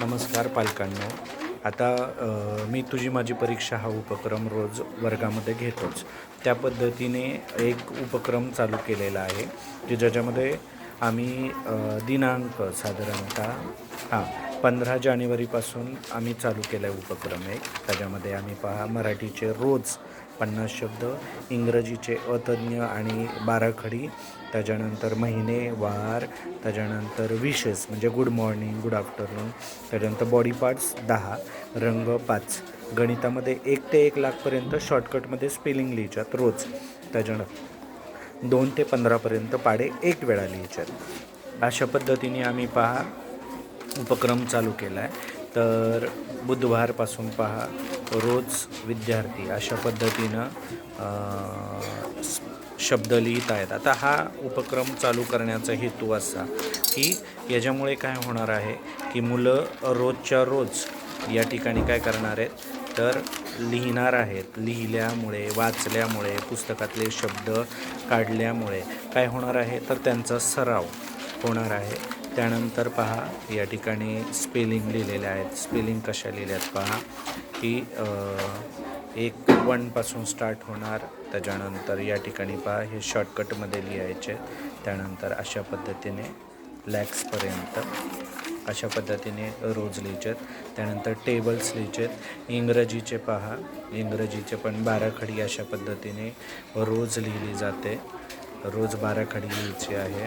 नमस्कार पालकांनो. आता मी तुझी माझी परीक्षा हा उपक्रम रोज वर्गामध्ये घेतोच. त्या पद्धतीने एक उपक्रम चालू केलेला आहे की ज्याच्यामध्ये आम्ही दिनांक साधारणतः हां पंधरा जानेवारीपासून आम्ही चालू केला आहे उपक्रम एक. त्याच्यामध्ये आम्ही पहा मराठीचे रोज पन्नास शब्द इंग्रजीचे अतज्ञ आणि बाराखडी त्याच्यानंतर महिने वार त्याच्यानंतर विशेष म्हणजे गुड मॉर्निंग गुड आफ्टरनून त्याच्यानंतर बॉडी पार्ट्स दहा रंग पाच. गणितामध्ये एक ते एक लाखपर्यंत शॉर्टकटमध्ये स्पेलिंग लिहिच्यात रोज. त्याच्यानंतर दोन ते पंधरापर्यंत पाडे एक वेळा लिहिच्यात अशा पद्धतीने आम्ही पहा उपक्रम चालू केला आहे तर बुधवारपासून पहा रोज विद्यार्थी अशा पद्धतीनं शब्द लिहित आहेत आता हा उपक्रम चालू करण्याचा हेतू असा की याच्यामुळे काय होणार आहे की मुलं रोजच्या रोज या ठिकाणी काय करणार आहेत? तर लिहिणार आहेत. लिहिल्यामुळे वाचल्यामुळे पुस्तकातले शब्द काढल्यामुळे काय होणार आहे? तर त्यांचा सराव होणार आहे. त्यानंतर पहा या ठिकाणी स्पेलिंग लिहिलेल्या आहेत. स्पेलिंग कशा लिहिल्या आहेत पहा? की एक वनपासून स्टार्ट होणार त्याच्यानंतर या ठिकाणी पहा हे शॉर्टकटमध्ये लिहायचे. त्यानंतर अशा पद्धतीने लॅक्सपर्यंत अशा पद्धतीने रोज लिहिचेत त्यानंतर टेबल्स लिहिचेत इंग्रजीचे पहा इंग्रजीचे पण बाराखडी अशा पद्धतीने रोज लिहिली जाते. रोज बाराखडी लिहायची आहे.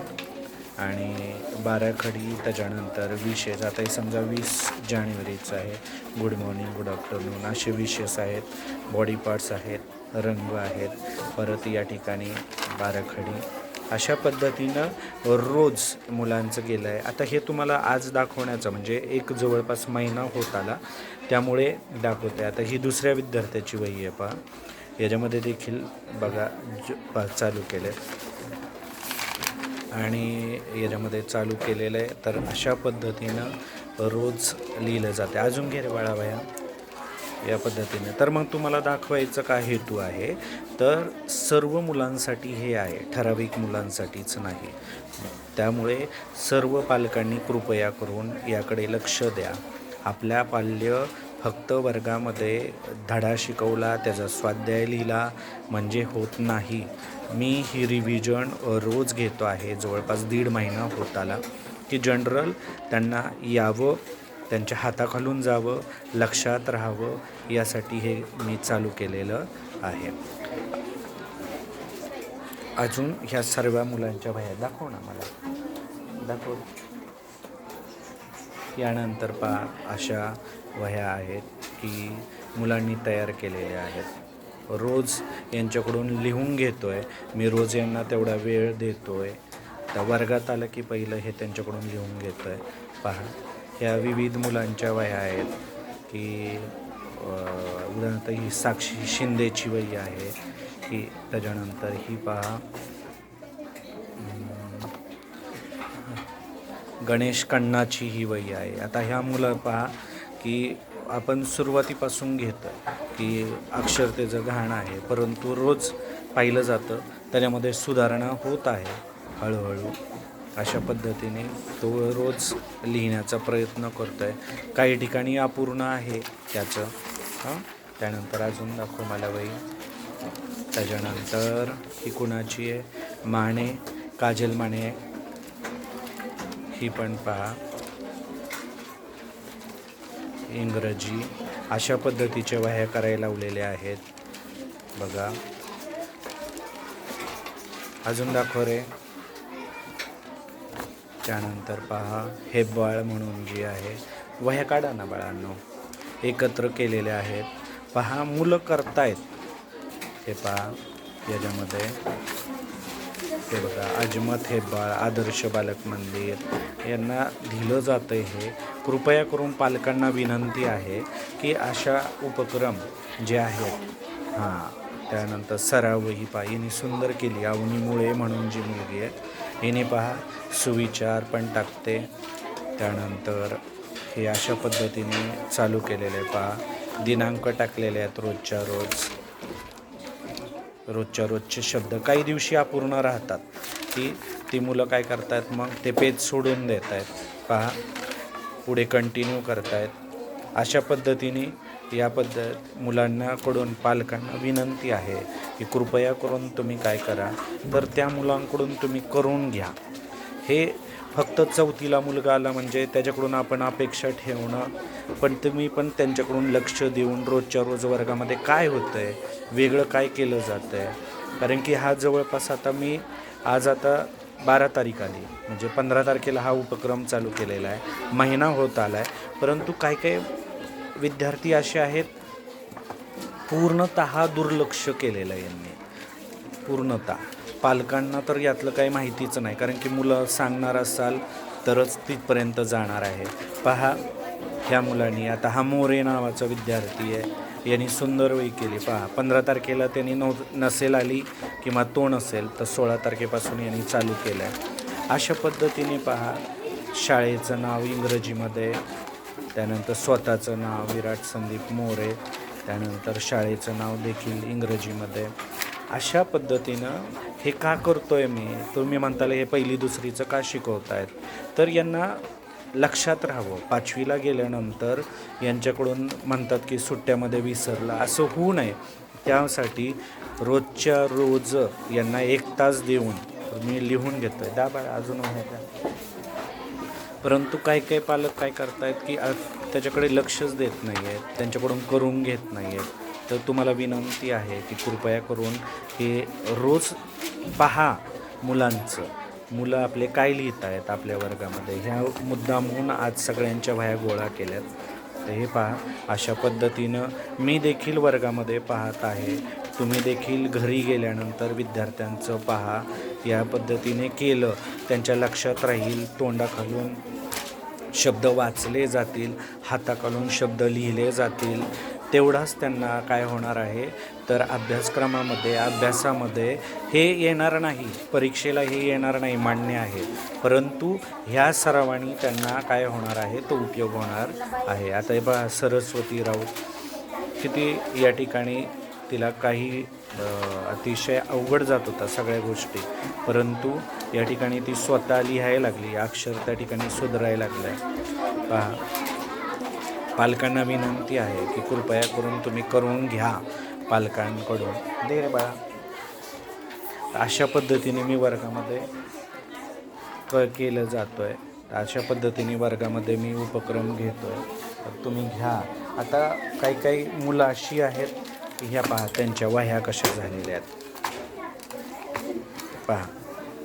आणि बाराखडी त्याच्यानंतर विशेष आता हे समजा वीस जानेवारीचं आहे. गुड मॉर्निंग गुड आफ्टरनून असे विशेष आहेत. बॉडी पार्ट्स आहेत. रंग आहेत. परत या ठिकाणी बाराखडी अशा पद्धतीनं रोज मुलांचं गेलं आहे आता हे तुम्हाला आज दाखवण्याचं म्हणजे एक जवळपास महिना होत आला. त्यामुळे दाखवते. आता ही दुसऱ्या विद्यार्थ्याची वही आहे पहा. याच्यामध्ये देखील बघा ज चालू चालू केले आणि याच्यामध्ये चालू केलेलं आहे. तर अशा पद्धतीनं रोज लिहिलं जाते. अजून घे रे बाळाबाया. या पद्धतीने. तर मग तुम्हाला दाखवायचं काय हेतू आहे? तर सर्व मुलांसाठी हे आहे. ठराविक मुलांसाठीच नाही. त्यामुळे सर्व पालकांनी कृपया करून याकडे लक्ष द्या. आपल्या पाल्य फक्त वर्गामध्ये धडा शिकवला त्याचा स्वाध्याय लिहिला म्हणजे होत नाही. मी ही रिव्हिजन रोज घेतो आहे जवळपास दीड महिना होत आला. की जनरल त्यांना यावं त्यांच्या हाताखालून जावं लक्षात राहावं यासाठी हे मी चालू केलेलं आहे. अजून ह्या सर्व मुलांच्या वह्या दाखव ना मला. दाखव. यानंतर पा अशा वह्या आहेत की मुलांनी तयार केलेल्या आहेत. रोज यांच्याकडून लिहून घेतो आहे मी रोज यांना तेवढा वेळ देतो आहे त्या वर्गात आलं की पहिलं हे त्यांच्याकडून लिहून घेतो आहे पहा ह्या विविध मुलांच्या वह्या आहेत की उदाहरणार्थ ही साक्षी शिंदेची वही आहे. की त्याच्यानंतर ही पहा गणेश कण्णाची ही वही आहे. आता ह्या मुलं पहा की आपण सुरुवातीपासून घेतो की अक्षर त्याचं घाण आहे परंतु रोज पाहिलं जातं त्याच्यामध्ये सुधारणा होत आहे. हळूहळू अशा पद्धतीने तो रोज लिहिण्याचा प्रयत्न करतो आहे काही ठिकाणी अपूर्ण आहे त्याचं. हां? त्यानंतर अजून दाखव मला बाई. त्याच्यानंतर ही कुणाची आहे? माने काजल माने. ही पण पहा. इंग्रजी अशा पद्धतीच्या वह्या करायला लावलेल्या आहेत. बघा. अजून दाखव रे. त्यानंतर पहा हे बाळ म्हणून जी आहे वह्या काढा ना बाळांनो. एकत्र केलेल्या आहेत. पहा मुलं करतायत. हे पहा याच्यामध्ये. हे बघा अजमत हेब्बाळ आदर्श बालक मंदिर यांना दिलं जातं हे. कृपया करून पालकांना विनंती आहे की अशा उपक्रम जे आहेत हां त्यानंतर सराव ही पहा. हिने सुंदर केली अवनीमुळे म्हणून जी मुलगी आहे. हिने पहा सुविचार पण टाकते. त्यानंतर हे अशा पद्धतीने चालू केलेले पहा. दिनांक टाकलेले आहेत रोजच्या रोज. रोजच्या रोजचे शब्द. काही दिवशी अपूर्ण राहतात. की ती मुलं काय करतायत मग? ते पेज सोडून देत आहेत पहा. पुढे कंटिन्यू करतायत. अशा पद्धतीने या पद्धत मुलांनाकडून पालकांना विनंती आहे की कृपया करून तुम्ही काय करा. तर त्या मुलांकडून तुम्ही करून घ्या. हे फक्त चौथीला मुलगा आला म्हणजे त्याच्याकडून आपण अपेक्षा ठेवणं पण तुम्ही पण त्यांच्याकडून लक्ष देऊन रोजच्या रोज वर्गामध्ये काय होतं आहे वेगळं काय केलं जातं आहे कारण की हा जवळपास आता मी आज आता बारा तारीख आली. म्हणजे पंधरा तारखेला हा उपक्रम चालू केलेला आहे. महिना होत आला आहे परंतु काही काही विद्यार्थी असे आहेत पूर्णतः दुर्लक्ष केलेलं आहे यांनी. पूर्णतः. पालकांना तर यातलं काही माहितीच नाही कारण की मुलं सांगणार असाल तरच तिथपर्यंत जाणार आहे. पहा ह्या मुलांनी आता हा मोरे नावाचा विद्यार्थी आहे यांनी सुंदर वही केली. पहा पंधरा तारखेला त्यांनी नव नसेल आली किंवा तो नसेल तर सोळा तारखेपासून यांनी चालू केलं आहे अशा पद्धतीने पहा शाळेचं नाव इंग्रजीमध्ये त्यानंतर स्वतःचं नाव विराट संदीप मोरे त्यानंतर शाळेचं नाव देखील इंग्रजीमध्ये. अशा पद्धतीनं हे का करतोय मी? तुम्ही म्हणताल हे पहिली दुसरीचं का शिकवत आहेत तर यांना लक्षात राहावं. पाचवीला गेल्यानंतर यांच्याकडून म्हणतात की सुट्ट्यामध्ये विसरला. असं होऊ नये. त्यासाठी रोजच्या रोज यांना एक तास देऊन मी लिहून घेतो आहे दाबा अजून आहे का? परंतु काही काही पालक काय करतायत की त्याच्याकडे लक्षच देत नाही आहेत त्यांच्याकडून करून घेत नाही आहेत तर तुम्हाला विनंती आहे की कृपया करून हे रोज पहा मुलांचं. मुलं आपले काय लिहित आहेत आपल्या वर्गामध्ये? ह्या मुद्दामहून आज सगळ्यांच्या वह्या गोळा केल्यात. तर हे पहा अशा पद्धतीनं मी देखील वर्गामध्ये पाहत आहे. तुम्ही देखील घरी गेल्यानंतर विद्यार्थ्यांचं पहा या पद्धतीने केलं. त्यांच्या लक्षात राहील तोंडाखालून शब्द वाचले जातील हाताखालून शब्द लिहिले जातील. तेवढाच त्यांना काय होणार आहे? तर अभ्यासक्रमामध्ये अभ्यासामध्ये हे येणार नाही परीक्षेला हे येणार नाही मान्य आहे. परंतु ह्या सरावानी त्यांना काय होणार आहे? तो उपयोग होणार आहे. आता हे बघा सरस्वती राऊत किती या ठिकाणी तिला काही अतिशय अवघड जात होता सगळ्या गोष्टी. परंतु या ठिकाणी ती स्वतः लिहायला लागली अक्षर त्या ठिकाणी सुधारायला लागलं आहे पहा. पालकांना विनंती आहे की कृपया करून तुम्ही करून घ्या पालकांकडून. दे रे बाळा. अशा पद्धतीने मी वर्गामध्ये क केलं जातो आहे अशा पद्धतीने वर्गामध्ये मी उपक्रम घेतो आहे तर तुम्ही घ्या. आता काही काही मुलं अशी आहेत की ह्या पहा त्यांच्या वह्या कशा झालेल्या आहेत. पहा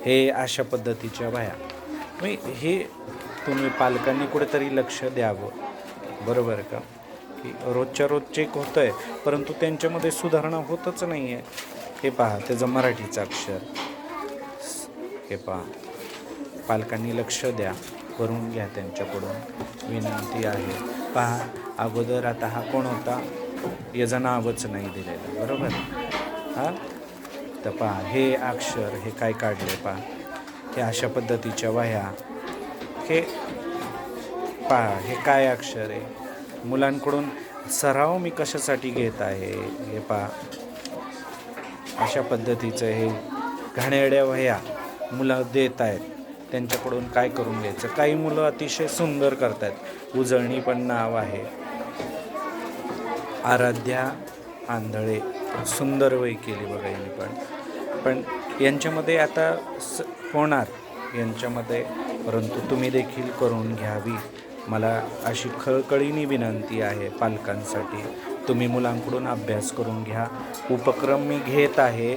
हे अशा पद्धतीच्या वह्या. मी हे तुम्ही पालकांनी कुठेतरी लक्ष द्यावं. बरोबर का? की रोजच्या रोज चेक होतं आहे परंतु त्यांच्यामध्ये सुधारणा होतच नाही आहे हे पहा त्याचं मराठीचं अक्षर. हे पहा पालकांनी लक्ष द्या करून घ्या त्यांच्याकडून. विनंती आहे. पहा अगोदर आता हा कोण होता? याचं नावच नाही दिलेलं बरोबर? हां? तर पहा हे अक्षर हे काय काढले पहा? हे अशा पद्धतीच्या वह्या. हे पहा हे काय अक्षर आहे? मुलांकडून सराव मी कशासाठी घेत आहे? हे पहा. अशा पद्धतीचं हे घाणेरड्या वह्या मुलं देत आहेत. त्यांच्याकडून काय करून घ्यायचं? काही मुलं अतिशय सुंदर करतात उजळणी पण नाव आहे. आराध्या आंधळे. सुंदर वय केली बघा यांनी पण. पण यांच्यामध्ये आता स होणार. यांच्यामध्ये परंतु तुम्ही देखील करून घ्यावी. मला अशी खळकळीनी विनंती आहे पालकांसाठी. तुम्ही मुलांकडून अभ्यास करून घ्या. उपक्रम मी घेत आहे.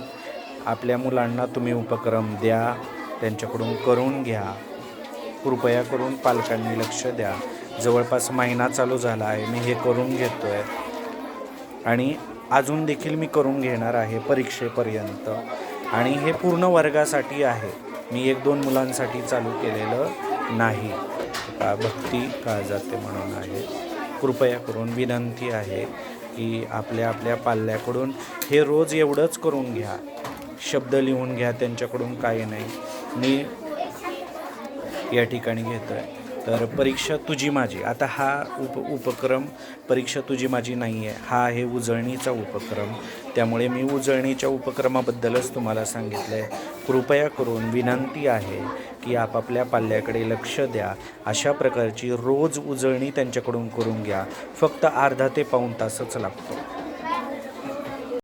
आपल्या मुलांना तुम्ही उपक्रम द्या. त्यांच्याकडून करून घ्या. कृपया करून पालकांनी लक्ष द्या. जवळपास महिना चालू झाला आहे. मी हे करून घेतो आहे आणि अजून देखील मी करून घेणार आहे परीक्षेपर्यंत. आणि हे पूर्ण वर्गासाठी आहे. मी एक दोन मुलांसाठी चालू केलेलं नाही. का भक्ती का जाते म्हणून आहे. कृपया करून विनंती आहे की आपल्या आपल्या पाल्याकडून हे रोज एवढंच करून घ्या. शब्द लिहून घ्या त्यांच्याकडून काही नाही. मी या ठिकाणी घेतो आहे तर परीक्षा तुझी माझी. आता हा उप उपक्रम परीक्षा तुझी माझी नाही आहे हा आहे उजळणीचा उपक्रम. त्यामुळे मी उजळणीच्या उपक्रमाबद्दलच तुम्हाला सांगितलं आहे कृपया करून विनंती आहे की आपापल्या पाल्याकडे लक्ष द्या. अशा प्रकारची रोज उजळणी त्यांच्याकडून करून घ्या. फक्त अर्धा ते पाऊण तासच लागतो.